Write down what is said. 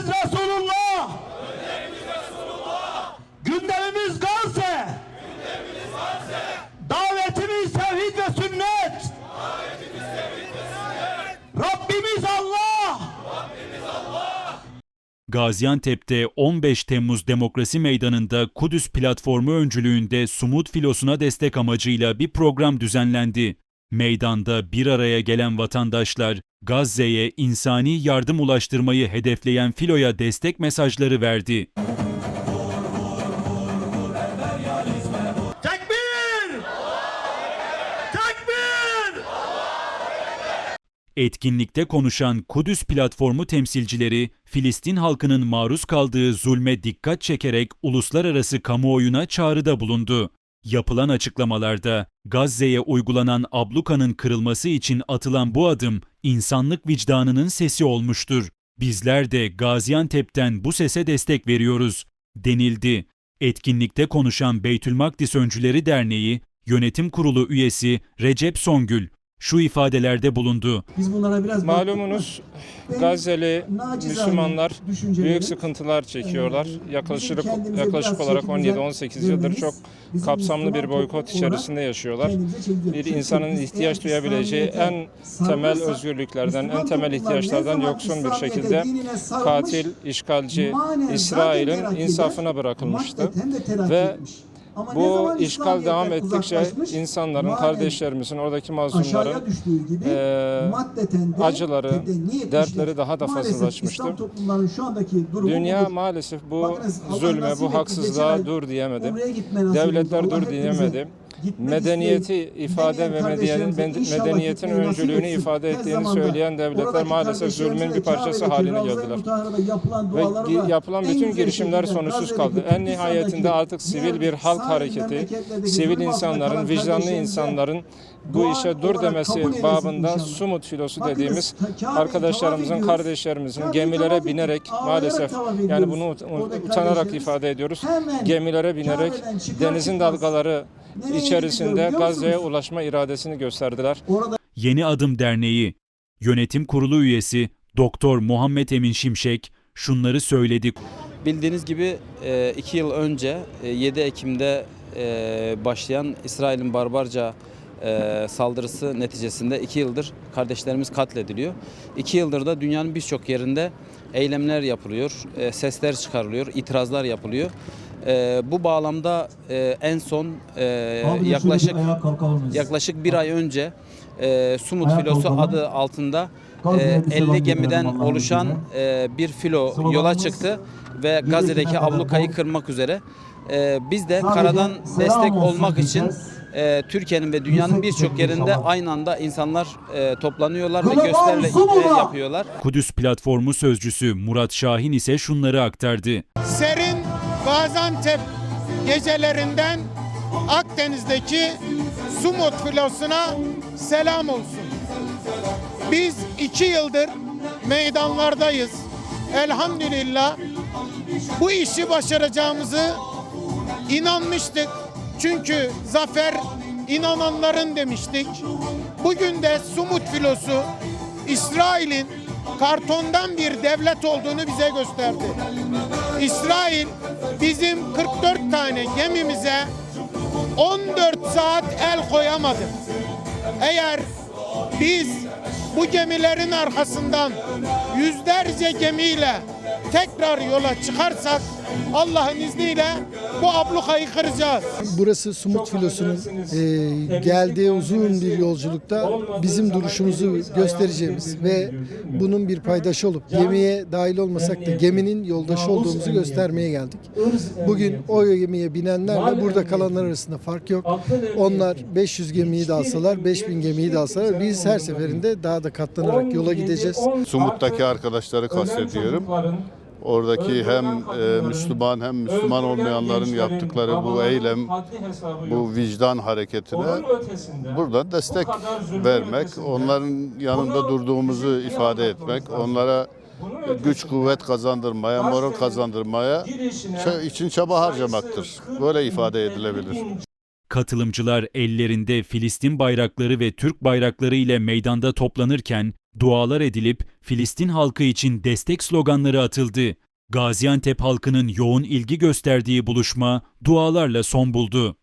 Gündemimiz Resulullah. Gündemimiz Gazze. Davetimiz tevhid ve sünnet. Rabbimiz Allah. Gaziantep'te 15 Temmuz Demokrasi Meydanı'nda Kudüs Platformu öncülüğünde Sumut filosuna destek amacıyla bir program düzenlendi. Meydanda bir araya gelen vatandaşlar Gazze'ye insani yardım ulaştırmayı hedefleyen filoya destek mesajları verdi. Tekbir. Tekbir. Etkinlikte konuşan Kudüs Platformu temsilcileri, Filistin halkının maruz kaldığı zulme dikkat çekerek uluslararası kamuoyuna çağrıda bulundu. Yapılan açıklamalarda Gazze'ye uygulanan ablukanın kırılması için atılan bu adım insanlık vicdanının sesi olmuştur. Bizler de Gaziantep'ten bu sese destek veriyoruz denildi. Etkinlikte konuşan Beytülmakdis Öncüleri Derneği Yönetim Kurulu üyesi Recep Songül şu ifadelerde bulundu. Biz bunlara biraz Malumunuz Gazze'li Müslümanlar büyük sıkıntılar çekiyorlar. e, Yaklaşık yaklaşık olarak çekimize 17-18 yıldır çok kapsamlı bir boykot içerisinde yaşıyorlar. Bir insanın ihtiyaç duyabileceği en temel özgürlüklerden, en temel ihtiyaçlardan yoksun bir şekilde katil, işgalci İsrail'in insafına bırakılmıştı. Ve. Ama Bu işgal devam ettikçe insanların, kardeşlerimizin, oradaki mazlumların gibi eee, maddeten de acıları, etmiştir. dertleri daha da fazlalaşmıştır. Dünya budur. maalesef bu Bakınız, zulme, bu haksızlığa dur diyemedi. Devletler dur diyemedi. Gitmek Medeniyeti ifade ve inşallah medeniyetin öncülüğünü ifade ettiğini söyleyen devletler maalesef zulmün bir parçası haline geldiler. Ve yapılan bütün girişimler sonuçsuz kaldı. En nihayetinde artık sivil bir halk hareketi, sivil insanların, vicdanlı insanların bu işe dur demesi inşallah. Sumut filosu dediğimiz arkadaşlarımızın, kardeşlerimizin gemilere binerek maalesef yani bunu utanarak ifade ediyoruz. Gemilere binerek denizin dalgaları içerisinde Gazze'ye ulaşma iradesini gösterdiler. Orada Yeni Adım Derneği Yönetim Kurulu üyesi Doktor Muhammed Emin Şimşek şunları söyledi. Bildiğiniz gibi e, iki yıl önce e, 7 Ekim'de e, başlayan İsrail'in barbarca e, saldırısı neticesinde iki yıldır kardeşlerimiz katlediliyor. İki yıldır da dünyanın birçok yerinde eylemler yapılıyor, e, sesler çıkarılıyor, itirazlar yapılıyor. E, Bu bağlamda e, en son e, yaklaşık yaklaşık bir ay önce e, Sumut Ayağa Filosu kalkalım. adı altında e, bir selam 50 gemiden oluşan e, bir filo yola çıktı ve Gazze'deki ablukayı kırmak üzere. E, Biz de Sadece karadan destek olmak için e, Türkiye'nin ve dünyanın birçok yerinde inşallah. aynı anda insanlar e, toplanıyorlar ve gösteriler yapıyorlar. Kudüs Platformu sözcüsü Murat Şahin ise şunları aktardı. serin Gaziantep gecelerinden Akdeniz'deki Sumut filosuna selam olsun. Biz iki yıldır meydanlardayız. Elhamdülillah bu işi başaracağımızı inanmıştık. Çünkü zafer inananların demiştik. Bugün de Sumut filosu İsrail'in kartondan bir devlet olduğunu bize gösterdi. İsrail bizim 44 tane gemimize 14 saat el koyamadı. Eğer biz bu gemilerin arkasından yüzlerce gemiyle tekrar yola çıkarsak Allah'ın izniyle bu ablukayı kıracağız. Burası Sumut Filosu'nun e, geldiği uzun bir yolculukta bizim duruşumuzu göstereceğimiz ve bunun bir paydaşı olup gemiye dahil olmasak da geminin yoldaşı olduğumuzu göstermeye geldik. Bugün o gemiye binenlerle burada kalanlar arasında fark yok. Onlar 500 gemiyi de alsalar, 5000 gemiyi de alsalar biz her seferinde daha da katlanarak yola gideceğiz. Sumut'taki arkadaşları kastediyorum. Oradaki hem e, Müslüman hem Müslüman olmayanların yaptıkları bu eylem, bu vicdan hareketine burada destek vermek, onların yanında durduğumuzu ifade etmek, onlara güç kuvvet kazandırmaya, moral kazandırmaya için çaba harcamaktır. Böyle ifade edilebilir. Katılımcılar ellerinde Filistin bayrakları ve Türk bayrakları ile meydanda toplanırken Dualar edilip Filistin halkı için destek sloganları atıldı. Gaziantep halkının yoğun ilgi gösterdiği buluşma dualarla son buldu.